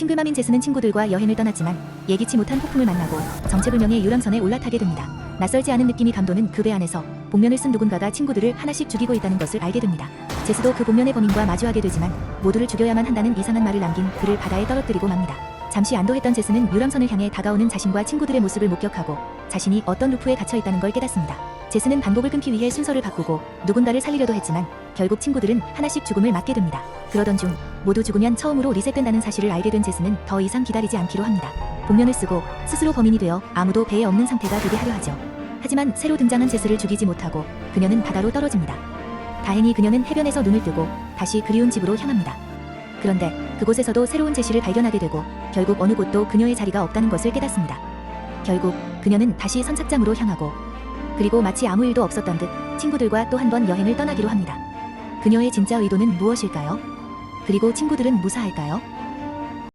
싱글맘인 제스는 친구들과 여행을 떠났지만 예기치 못한 폭풍을 만나고 정체불명의 유람선에 올라타게 됩니다. 낯설지 않은 느낌이 감도는 그 배 안에서 복면을 쓴 누군가가 친구들을 하나씩 죽이고 있다는 것을 알게 됩니다. 제스도 그 복면의 범인과 마주하게 되지만 모두를 죽여야만 한다는 이상한 말을 남긴 그를 바다에 떨어뜨리고 맙니다. 잠시 안도했던 제스는 유람선을 향해 다가오는 자신과 친구들의 모습을 목격하고 자신이 어떤 루프에 갇혀 있다는 걸 깨닫습니다. 제스는 반복을 끊기 위해 순서를 바꾸고 누군가를 살리려도 했지만 결국 친구들은 하나씩 죽음을 맞게 됩니다. 그러던 중 모두 죽으면 처음으로 리셋된다는 사실을 알게 된 제스는 더 이상 기다리지 않기로 합니다. 복면을 쓰고 스스로 범인이 되어 아무도 배에 없는 상태가 되게 하려 하죠. 하지만 새로 등장한 제스를 죽이지 못하고 그녀는 바다로 떨어집니다. 다행히 그녀는 해변에서 눈을 뜨고 다시 그리운 집으로 향합니다. 그런데 그곳에서도 새로운 제시를 발견하게 되고 결국 어느 곳도 그녀의 자리가 없다는 것을 깨닫습니다. 결국 그녀는 다시 선착장으로 향하고 그리고 마치 아무 일도 없었던 듯 친구들과 또 한 번 여행을 떠나기로 합니다. 그녀의 진짜 의도는 무엇일까요? 그리고 친구들은 무사할까요?